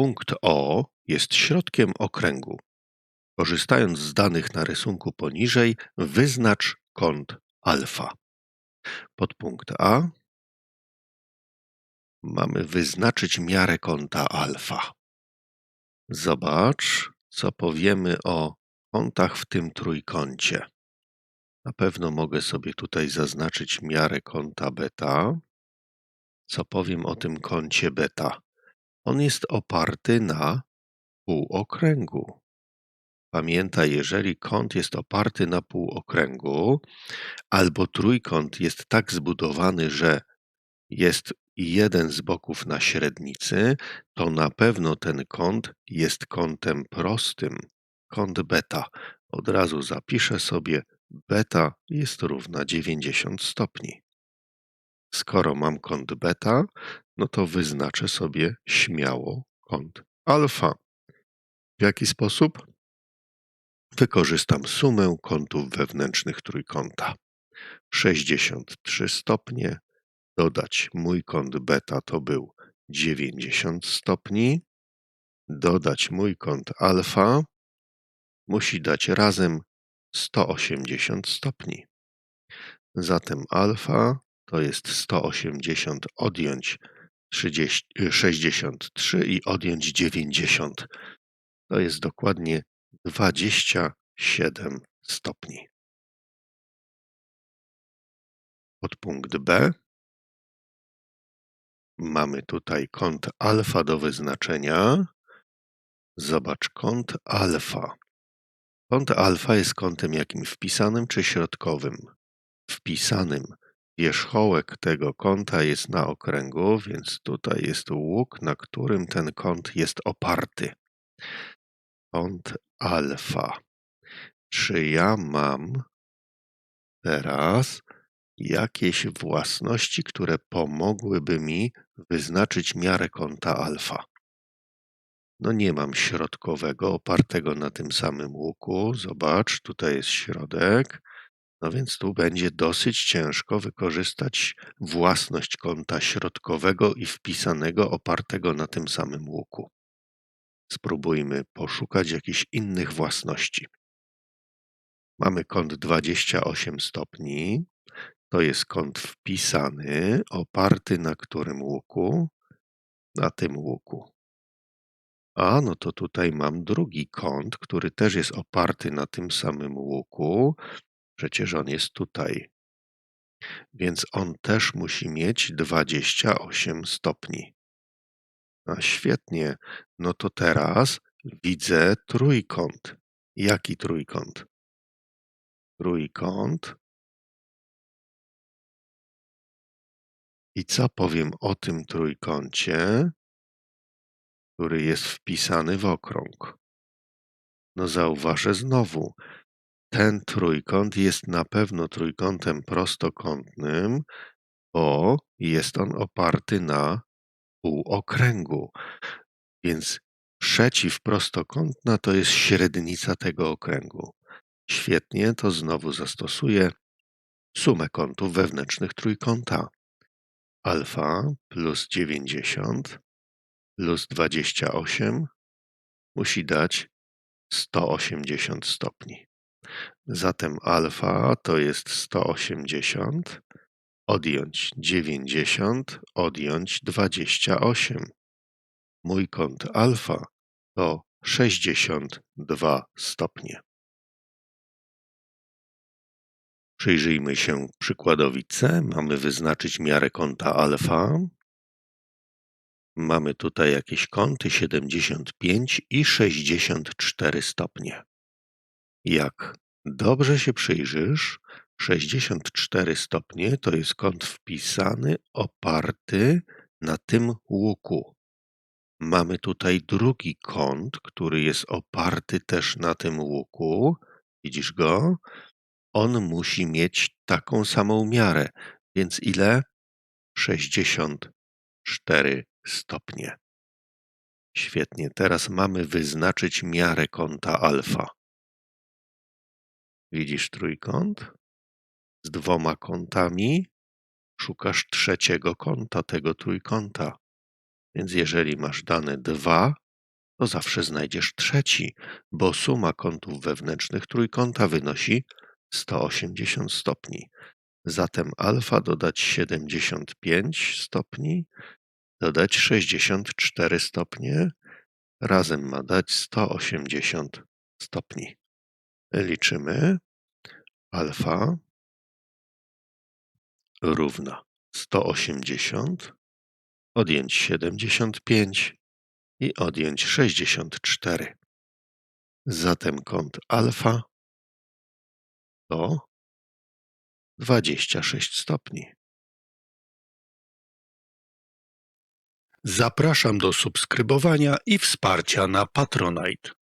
Punkt O jest środkiem okręgu. Korzystając z danych na rysunku poniżej, wyznacz kąt alfa. Podpunkt A mamy wyznaczyć miarę kąta alfa. Zobacz, co powiemy o kątach w tym trójkącie. Na pewno mogę sobie tutaj zaznaczyć miarę kąta beta. Co powiem o tym kącie beta? On jest oparty na półokręgu. Pamiętaj, jeżeli kąt jest oparty na półokręgu, albo trójkąt jest tak zbudowany, że jest jeden z boków na średnicy, to na pewno ten kąt jest kątem prostym. Kąt beta. Od razu zapiszę sobie beta jest równa 90 stopni. Skoro mam kąt beta, no to wyznaczę sobie śmiało kąt alfa. W jaki sposób? Wykorzystam sumę kątów wewnętrznych trójkąta. 63 stopnie, dodać mój kąt beta to był 90 stopni, dodać mój kąt alfa musi dać razem 180 stopni. Zatem alfa to jest 180 odjąć 30, 63 i odjąć 90. To jest dokładnie 27 stopni. Podpunkt B. Mamy tutaj kąt alfa do wyznaczenia. Zobacz kąt alfa. Kąt alfa jest kątem jakim wpisanym czy środkowym? Wpisanym. Wierzchołek tego kąta jest na okręgu, więc tutaj jest łuk, na którym ten kąt jest oparty. Kąt alfa. Czy ja mam teraz jakieś własności, które pomogłyby mi wyznaczyć miarę kąta alfa? No nie mam środkowego opartego na tym samym łuku. Zobacz, tutaj jest środek. No więc tu będzie dosyć ciężko wykorzystać własność kąta środkowego i wpisanego opartego na tym samym łuku. Spróbujmy poszukać jakichś innych własności. Mamy kąt 28 stopni. To jest kąt wpisany, oparty na którym łuku? Na tym łuku. A, no to tutaj mam drugi kąt, który też jest oparty na tym samym łuku. Przecież on jest tutaj. Więc on też musi mieć 28 stopni. A świetnie. No to teraz widzę trójkąt. Jaki trójkąt? Trójkąt. I co powiem o tym trójkącie? który jest wpisany w okrąg. No zauważę znowu, ten trójkąt jest na pewno trójkątem prostokątnym, bo jest on oparty na półokręgu. Więc przeciwprostokątna to jest średnica tego okręgu. Świetnie, to znowu zastosuję sumę kątów wewnętrznych trójkąta. Alfa plus 90 plus 28 musi dać 180 stopni. Zatem alfa to jest 180, odjąć 90, odjąć 28. Mój kąt alfa to 62 stopnie. Przyjrzyjmy się przykładowi C. Mamy wyznaczyć miarę kąta alfa. Mamy tutaj jakieś kąty 75 i 64 stopnie. Jak dobrze się przyjrzysz, 64 stopnie to jest kąt wpisany, oparty na tym łuku. Mamy tutaj drugi kąt, który jest oparty też na tym łuku. Widzisz go? On musi mieć taką samą miarę. Więc ile? 64 stopnie. Świetnie, teraz mamy wyznaczyć miarę kąta alfa. Widzisz trójkąt z dwoma kątami? Szukasz trzeciego kąta tego trójkąta. Więc jeżeli masz dane 2 to zawsze znajdziesz trzeci, bo suma kątów wewnętrznych trójkąta wynosi 180 stopni. Zatem alfa dodać 75 stopni, dodać 64 stopnie, razem ma dać 180 stopni. Liczymy. Alfa równa 180, odjąć 75 i odjąć 64. Zatem kąt alfa to 26 stopni. Zapraszam do subskrybowania i wsparcia na Patronite.